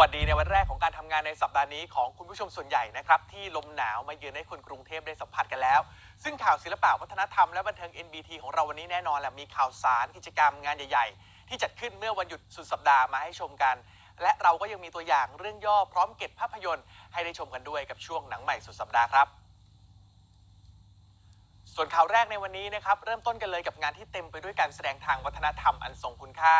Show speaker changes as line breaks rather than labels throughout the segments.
วัสดีในวันแรกของการทำงานในสัปดาห์นี้ของคุณผู้ชมส่วนใหญ่นะครับที่ลมหนาวมาเยือนให้คนกรุงเทพได้สัมผัสกันแล้ว ซึ่งข่าวศิลปะวัฒนธรรมและบันเทิง NBT ของเราวันนี้แน่นอนแหละมีข่าวสารกิจกรรมงานใหญ่ ๆ ที่จัดขึ้นเมื่อวันหยุดสุดสัปดาห์มาให้ชมกัน และเราก็ยังมีตัวอย่างเรื่องย่อพร้อมเก็บภาพยนตร์ให้ได้ชมกันด้วยกับช่วงหนังใหม่สุดสัปดาห์ครับส่วนข่าวแรกในวันนี้นะครับเริ่มต้นกันเลยกับงานที่เต็มไปด้วยการแสดงทางวัฒนธรรมอันทรงคุณค่า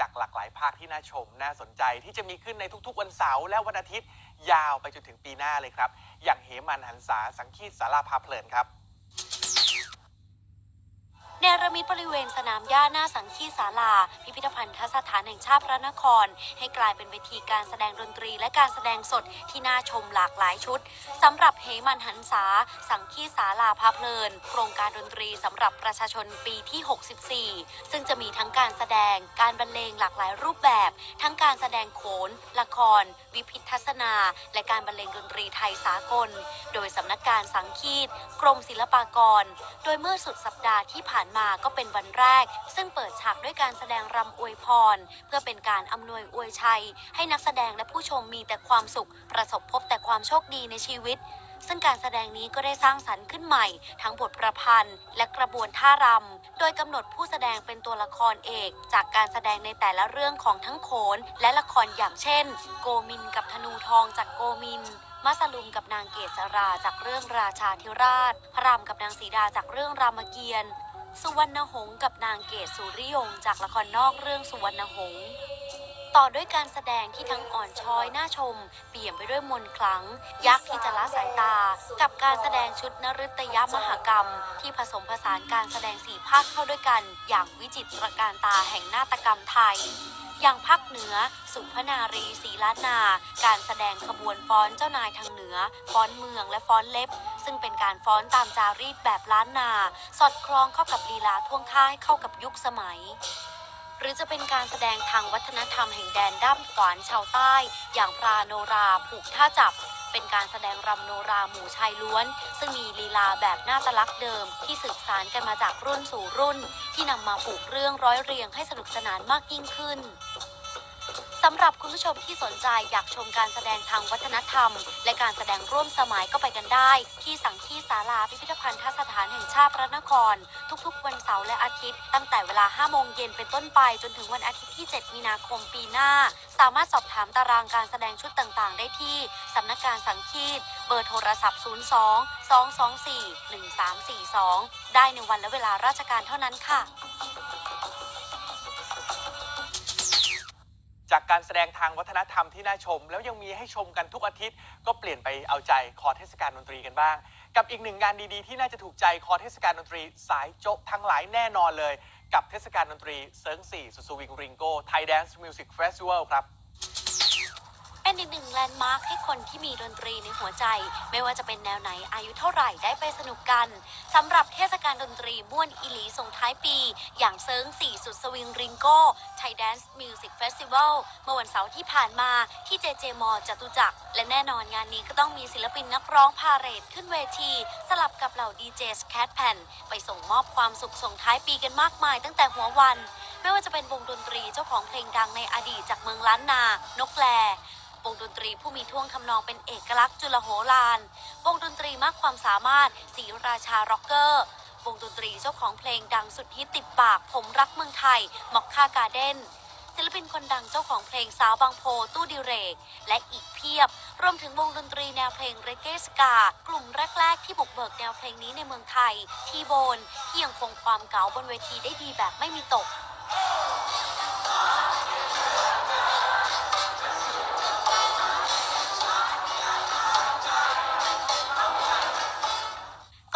จากหลากหลายภาคที่น่าชม น่าสนใจที่จะมีขึ้นในทุกๆ วันเสาร์และวันอาทิตย์ ยาวไปจนถึงปีหน้าเลยครับ อย่างเหมันหันษาสังคีตสาราพาเพลินครับ
บริเวณสนามหญ้าหน้าสังคีศาลา พิพิธภัณฑสถานแห่งชาติพระนคร ให้กลายเป็นเวทีการแสดงดนตรีและการแสดงสดที่น่าชมหลากหลายชุดสำหรับเหมันหันษา สังคีศาลาพาเพลิน โครงการดนตรีสำหรับประชาชนปีที่ 64 ซึ่งจะมีทั้งการแสดงการบรรเลงหลากหลายรูปแบบ ทั้งการแสดงโขน ละคร วิพิทัศนา และการบรรเลงดนตรีไทยสากล โดยสำนักการสังคีตกรมศิลปากร โดยเมื่อสุดสัปดาห์ที่ผ่านมาก็เป็นวันแรก ซึ่งเปิดฉากด้วยการแสดงรำอวยพร เพื่อเป็นการอำนวยอวยชัย ให้นักแสดงและผู้ชมมีแต่ความสุข ประสบพบแต่ความโชคดีในชีวิต ซึ่งการแสดงนี้ก็ได้สร้างสรรค์ขึ้นใหม่ ทั้งบทประพันธ์ และกระบวนท่ารำ โดยกำหนดผู้แสดงเป็นตัวละครเอก จากการแสดงในแต่ละเรื่องของทั้งโขน และละครอย่างเช่น โกมินกับธนูทองจากโกมินมัสลุมกับนางเกษราจากเรื่องราชาธิราช พระรามกับนางสีดาจากเรื่องรามเกียรติ์ สุวรรณหงส์กับนางเกศสุริยงจากละครนอกเรื่องสุวรรณหงส์ต่อด้วยการแสดงที่ทั้งอ่อนช้อยน่าชม เปี่ยมไปด้วยมนต์ขลัง ยักษ์ที่จะละสายตา กับการแสดงชุดนฤตยมหกรรม ที่ผสมผสานการแสดงสี่ภาคเข้าด้วยกัน อย่างวิจิตรการตาแห่งนาฏกรรมไทย อย่างภาคเหนือ สุพนารีศรีล้านนา การแสดงขบวนฟ้อนเจ้านายทางเหนือ ฟ้อนเมืองและฟ้อนเล็บ ซึ่งเป็นการฟ้อนตามจารีตแบบล้านนา สอดคล้องเข้ากับลีลาท่วงท่าให้เข้ากับยุคสมัยหรือจะเป็นการแสดงทางวัฒนธรรมแห่งแดนด้ามขวานชาวใต้ อย่างพราโนราผูกท่าจับ เป็นการแสดงรำโนราหมู่ชายล้วน ซึ่งมีลีลาแบบหน้าตลักษ์เดิม ที่สืบสานกันมาจากรุ่นสู่รุ่น ที่นำมาปลูกเรื่องร้อยเรียงให้สนุกสนานมากยิ่งขึ้น สำหรับคุณผู้ชมที่สนใจอยากชมการแสดงทางวัฒนธรรม และการแสดงร่วมสมัยก็ไปกันได้ ที่สังคีศาลาพิพิธภัณฑสถานแห่งชาติพระนคร ทุกๆ วันเสาร์และอาทิตย์ ตั้งแต่เวลา 5 โมงเย็นเป็นต้นไป จนถึงวันอาทิตย์ที่ 7 มีนาคมปีหน้า สามารถสอบถามตารางการแสดงชุดต่างๆ ได้ที่สำนักงานสังคีตเบอร์โทรศัพท์ 02 224 1342 ได้ในวันและเวลาราชการเท่านั้นค่ะ
จากการแสดงทางวัฒนธรรมที่น่าชม แล้วยังมีให้ชมกันทุกอาทิตย์ ก็เปลี่ยนไปเอาใจคอเทศกาลดนตรีกันบ้าง กับอีกหนึ่งงานดีๆ ที่น่าจะถูกใจคอเทศกาลดนตรี สายโจ๊ะทั้งหลายแน่นอนเลย กับเทศกาลดนตรีเซิร์งสี่สุดสวิงริงโก้ไทยแดนซ์มิวสิกเฟสติวัลครับ
เป็นอีกหนึ่งแลนด์มาร์คให้คนที่มีดนตรีในหัวใจ ไม่ว่าจะเป็นแนวไหนอายุเท่าไหร่ได้ไปสนุกกันสำหรับเทศกาลดนตรีม่วนอิหลีส่งท้ายปี อย่างเซิงสี่สุดสวิงริงโก้ไทยแดนซ์มิวสิกเฟสติวัลเมื่อวันเสาร์ที่ผ่านมาที่เจเจมอจตุจักรและแน่นอนงานนี้ก็ต้องมีศิลปินนักร้องพาเรดขึ้นเวที สลับกับเหล่าดีเจสแคทแผ่นไปส่งมอบความสุขส่งท้ายปีกันมากมายตั้งแต่หัววัน ไม่ว่าจะเป็นวงดนตรีเจ้าของเพลงดังในอดีตจากเมืองล้านนา นกแล วงดนตรีผู้มีท่วงทำนองเป็นเอกลักษณ์จุลโหรานวงดนตรีมากความสามารถศรีราชาร็อกเกอร์ วงดนตรีเจ้าของเพลงดังสุดฮิตติดปากผมรักเมืองไทยมอกค่าการ์เด้นศิลปินคนดังเจ้าของเพลงสาวบางโพตู้ดิเรก และอีกเพียบ รวมถึงวงดนตรีแนวเพลงเรเกสกา กลุ่มแรก ๆ ที่บุกเบิกแนวเพลงนี้ในเมืองไทย ทีโบนที่ยังคงความเก๋าบนเวทีได้ดีแบบไม่มีตก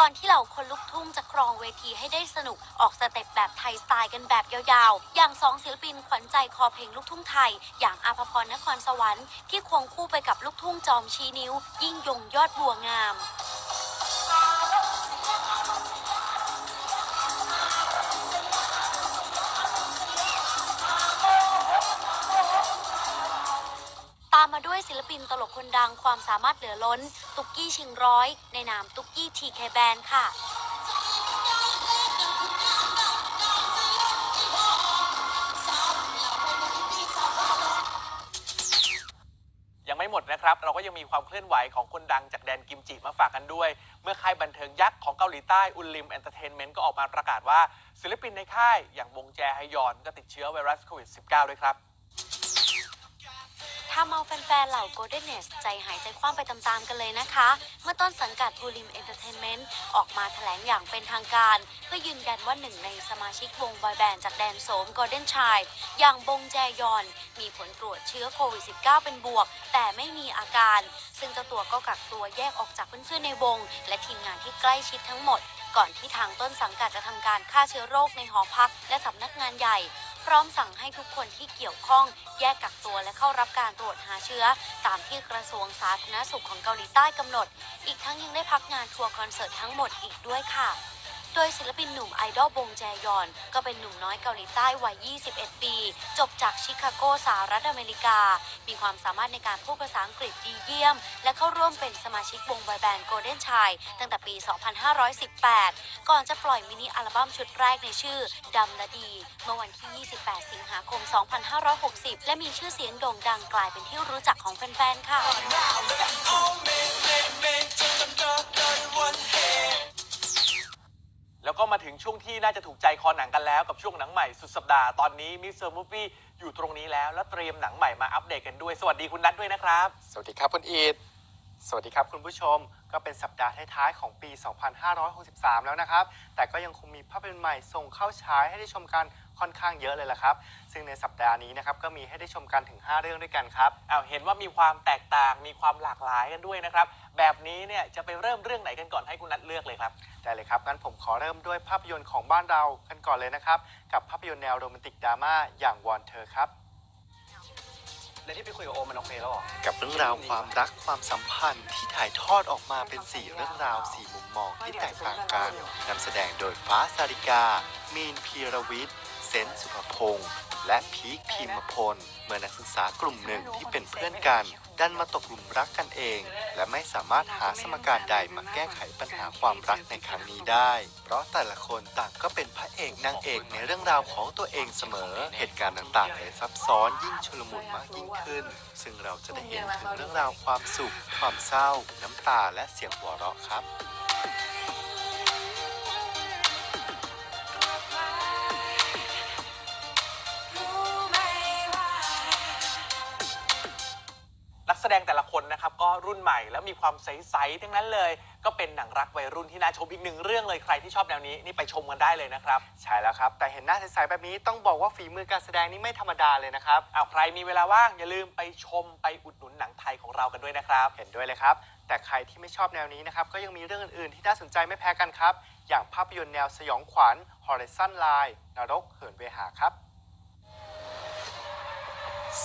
อนที่เหล่าคนลุกทุ่งจะครองเวทีให้ได้สนุกออกสเต็ปแบบไทยสไตล์กันแบบยาวๆ อย่างสองศิลปินขวัญใจคอเพลงลูกทุ่งไทย อย่างอาภพรนครสวรรค์ที่ควงคู่ไปกับลูกทุ่งจอมชี้นิ้ว ยิ่งยงยอดบัวงามามมาด้วยศิลปินตลกคนดังความสามารถเหลือล้น ตุกกี้ชิงร้อย ในนามตุกกี้ทีเคแบนค่ะ
ยังไมีความเคลื่อนไหวของคนดังจากแดนกิมจิมาฝากกันด้วย เมื่อค่ายบันเทิงยักษ์ของเกาหลีใต้อุลลิมเอนเตอร์เทนเมนต์ก็ออกมาประกาศว่า ศิลปินในค่ายอย่างวงแจฮยอนก็ติดเชื้อไวรัสโควิด -19 ด้วยครับ
ทำเอาแฟนๆเหล่า Golden n e s ใจหายใจคว่ำไปตามๆกันเลยนะคะ เมื่อต้นสังกัด u l i m Entertainment ออกมาแถลงอย่างเป็นทางการ เพื่อยืนยันว่าหนึ่งในสมาชิกวงบอยแบนด์จากแดนโสม Golden Child อย่างบงแจยอน มีผลตรวจเชื้อโควิด -19 เป็นบวก แต่ไม่มีอาการ ซึ่งเจ้าตัวก็กักตัวแยกออกจากเพื่อนๆในวง และทีมงานที่ใกล้ชิดทั้งหมด ก่อนที่ทางต้นสังกัดจะทำการฆ่าเชื้อโรคในหอพัก และสำนักงานใหญ่ พร้อมสั่งให้ทุกคนที่เกี่ยวข้องแยกกักตัวและเข้ารับการตรวจหาเชื้อ ตามที่กระทรวงสาธารณสุขของเกาหลีใต้กำหนด อีกทั้งยังได้พักงานทัวร์คอนเสิร์ตทั้งหมดอีกด้วยค่ะ ดยศิลปินหนุ่มไอดอลบงแจยอน ก็เป็นหนุ่มน้อยเกาหลีใต้วัย 21 ปี จบจากชิคาโกสหรัฐอเมริกา มีความสามารถในการพูดภาษาอังกฤษดีเยี่ยม และเข้าร่วมเป็นสมาชิกวงบอยแบนด์ Golden Child ตั้งแต่ปี 2518 ก่อนจะปล่อยมินิอัลบั้มชุดแรกในชื่อดำและดี เมื่อวันที่ 28 สิงหาคม 2560 และมีชื่อเสียงโด่งดังกลายเป็นที่รู้จักของแฟนๆ ค่ะ
แล้วก็มาถึงช่วงที่น่าจะถูกใจคอหนังกันแล้วกับช่วงหนังใหม่สุดสัปดาห์ตอนนี้มิสเตอร์มูฟวี่อยู่ตรงนี้แล้ว แล้วเตรียมหนังใหม่มาอัปเดตกันด้วย สวัสดีคุณนัทด้วยนะครับ
สวัสดีครับคุณอีทสวัสดีครับคุณผู้ชม ก็เป็นสัปดาห์ท้ายๆของปี 2563 แล้วนะครับ แต่ก็ยังคงมีภาพยนตร์ใหม่ส่งเข้าฉายให้ได้ชมกันค่อนข้างเยอะเลยละครับ ซึ่งในสัปดาห์นี้นะครับก็มีให้ได้ชมกันถึง 5 เรื่องด้วยกันครับ
อ้าวเห็นว่ามีความแตกต่างมีความหลากหลายกันด้วยนะครับ แบบนี้เนี่ยจะไปเริ่มเรื่องไหนกันก่อนให้คุณนัทเลือกเลยครับ
ได้เลยครับงั้นผมขอเริ่มด้วยภาพยนตร์ของบ้านเรากันก่อนเลยนะครับ กับภาพยนตร์แนวโรแมนติกดราม่าอย่างวอนเธอครับ
แล้วที่ไปคุยกับโอมมันโอเคแล้วเหรอ
กับเรื่องราวความรักความสัมพันธ์ที่ถ่ายทอดออกมาเป็น4เรื่องราว4มุมมองที่แตกต่างกันนำแสดงโดยฟ้าสาริกา มีนพีรวิทย์เซนต์สุภพงษ์และพีคพิมพลเมื่อนักศึกษากลุ่มหนึ่งที่เป็นเพื่อนกัน ดันมาตกหลุมรักกันเอง และไม่สามารถหาสมการใดมาแก้ไขปัญหาความรักในครั้งนี้ได้ เพราะแต่ละคนต่างก็เป็นพระเอกนางเอกในเรื่องราวของตัวเองเสมอ เหตุการณ์ต่างๆเลยซับซ้อนยิ่งชุลมุนมากยิ่งขึ้น ซึ่งเราจะได้เห็นถึงเรื่องราวความสุข ความเศร้า น้ำตาและเสียงหัวเราะครับ
ดงแต่ละคนนะครับก็รุ่นใหม่แล้วมีความใสๆทั้งนั้นเลย ก็เป็นหนังรักวัยรุ่นที่น่าชมอีกหนึ่งเรื่องเลยใครที่ชอบแนวนี้นี่ไปชมกันได้เลยนะครับ
ใช่แล้วครับ แต่เห็นหน้าใสๆแบบนี้ต้องบอกว่าฝีมือการแสดงนี่ไม่ธรรมดาเลยนะครับ
เอาใครมีเวลาว่างอย่าลืมไปชมไปอุดหนุนหนังไทยของเรากันด้วยนะครับ
เห็นด้วยเลยครับแต่ใครที่ไม่ชอบแนวนี้นะครับก็ยังมีเรื่องอื่นๆ ที่น่าสนใจไม่แพ้กันครับ อย่างภาพยนตร์แนวสยองขวัญ Horizon Line นรกเหินเวหาครับ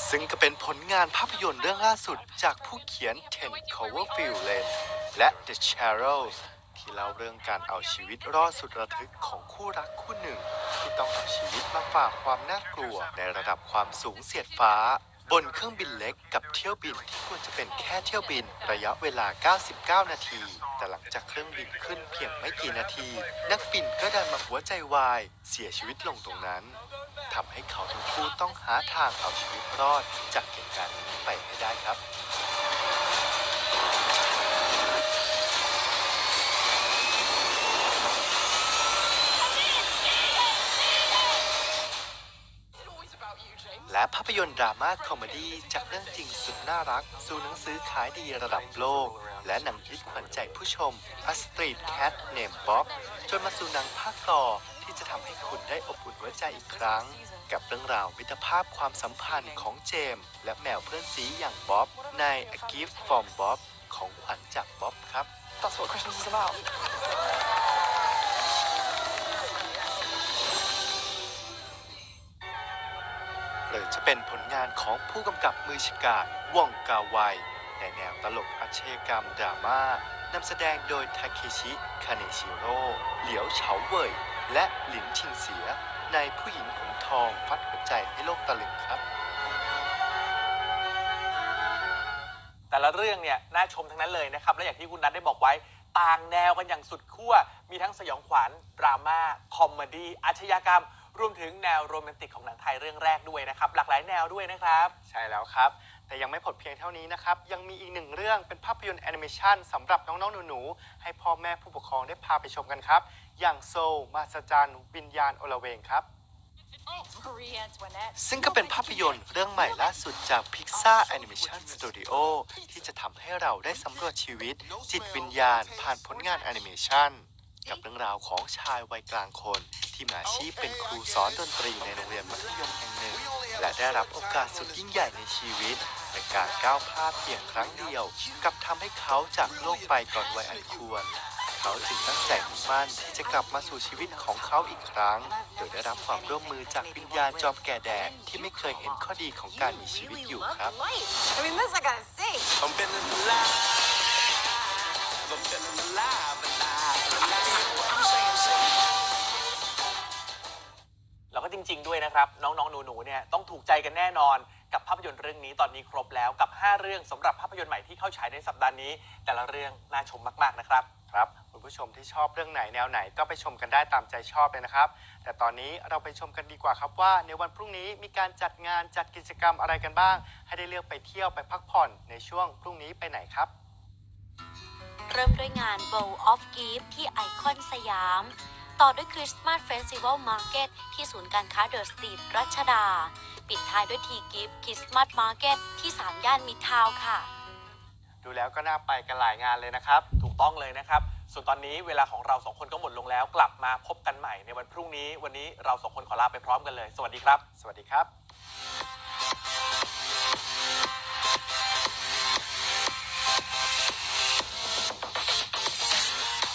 ซึ่งก็เป็นผลงานภาพยนตร์เรื่องล่าสุดจากผู้เขียน Ten Coverfield Lane และ The c h a r o l s ที่เล่าเรื่องการเอาชีวิตรอดสุดระทึกของคู่รักคู่หนึ่ง ที่ต้องเอาชีวิตมาฝ่าความน่ากลัวในระดับความสูงเสียดฟ้า บนเครื่องบินเล็กกับเที่ยวบินที่ควรจะเป็นแค่เที่ยวบินระยะเวลา 99 นาที แต่หลังจากเครื่องบินขึ้นเพียงไม่กี่นาที นักบินก็ดันมาหัวใจวาย เสียชีวิตลงตรงนั้นทำให้เขาทั้งคู่ต้องหาทางเอาชีวิตรอดจากเหตุการณ์นี้ไปให้ได้ครับ ภาพยนตร์ดราม่าคอมเมดี้จากเรื่องจริงสุดน่ารัก สู่หนังสือขายดีระดับโลก และหนังฮิตขวัญใจผู้ชม A Street Cat Named Bob จนมาสู่หนังภาคต่อที่จะทำให้คุณได้อบอุ่นหัวใจอีกครั้ง กับเรื่องราวมิตรภาพความสัมพันธ์ของเจมส์และแมวเพื่อนซีอย่างบ๊อบใน A Gift from Bob ของขวัญจากบ๊อบครับ
That's what Christmas is about
จะเป็นผลงานของผู้กำกับมือฉกาจวองกาไวในแนวตลกอาชญากรรมดราม่านำแสดงโดยทาเคชิคาเนชิโร่เหลียวเฉาเว่ย และหลินชิงเสีย ในผู้หญิงผมทองฟัดหัวใจให้โลกตะลึงครับ
แต่ละเรื่องเนี่ยน่าชมทั้งนั้นเลยนะครับ และอย่างที่คุณนัทได้บอกไว้ ต่างแนวกันอย่างสุดขั้ว มีทั้งสยองขวัญดราม่าคอมเมดี้อาชญากรรม รวมถึงแนวโรแมนติกของหนังไทยเรื่องแรกด้วยนะครับ หลากหลายแนวด้วยนะครับ
ใช่แล้วครับ แต่แต่ยังไม่หมดเพียงเท่านี้นะครับ ยังมีอีกหนึ่งเรื่องเป็นภาพยนตร์แอนิเมชันสำหรับน้อง ๆ หนู ๆ ให้พ่อแม่ผู้ปกครองได้พาไปชมกันครับ อย่างโซลมาสจันวิญญาณโอลเวงครับ
Marie Antoinette.
ซึ่งก็เป็นภาพยนตร์เรื่องใหม่ล่าสุดจาก Pixar Animation Studio ที่จะทำให้เราได้สำรวจชีวิต จิตวิญญาณ ผ่านผลงานแอนิเมชัน กับเรื่องราวของชายวัยกลางคน ที่มีอาชีพเป็นครูสอนดนตรีในโรงเรียนมัธยมแห่งหนึ่ง และได้รับโอกาสสุดยิ่งใหญ่ในชีวิตในการก้าวพลาดเพียงครั้งเดียว กับทำให้เขาจากโลกไปก่อนวัยอันควร เขาจึงตั้งใจมุ่งมั่นที่จะกลับมาสู่ชีวิตของเขาอีกครั้ง โดยได้รับความร่วมมือจากวิญญาณจอมแก่แดดที่ไม่เคยเห็นข้อดีของการมีชีวิตอยู่ครับ
Light. I mean, this I gotta see.
I'm feeling alive I'm feeling alive alive alive ริง ๆ ด้วยนะครับ น้องๆหนูๆเนี่ยต้องถูกใจกันแน่นอนกับภาพยนตร์เรื่องนี้ตอนนี้ครบแล้วกับ 5 เรื่องสำหรับภาพยนตร์ใหม่ที่เข้าฉายในสัปดาห์นี้ แต่ละเรื่องน่าชมมากๆนะครับ
ครับคุณผู้ชมที่ชอบเรื่องไหนแนวไหนก็ไปชมกันได้ตามใจชอบเลยนะครับ แต่ตอนนี้เราไปชมกันดีกว่าครับว่า ในวันพรุ่งนี้มีการจัดงานจัดกิจกรรมอะไรกันบ้าง ให้ได้เลือกไปเที่ยวไปพักผ่อนในช่วงพรุ่งนี้ไปไหนครับ
เริ่มด้วยงาน Bowl of Gift ที่ไอคอนสยาม ต่อด้วยคริสต์มาสเฟสติวัลมาร์เก็ตที่ศูนย์การค้าเดอะสตรีทรัชดา ปิดท้ายด้วยทีกิฟต์คริสต์มาสมาร์เก็ตที่สามย่านมิทาวค่ะ
ดูแล้วก็น่าไปกันหลายงานเลยนะครับ
ถูกต้องเลยนะครับ ส่วนตอนนี้เวลาของเราสองคนก็หมดลงแล้ว กลับมาพบกันใหม่ในวันพรุ่งนี้ วันนี้เราสองคนขอลาไปพร้อมกันเลย สวัสดีครับ
สวัสดีครับ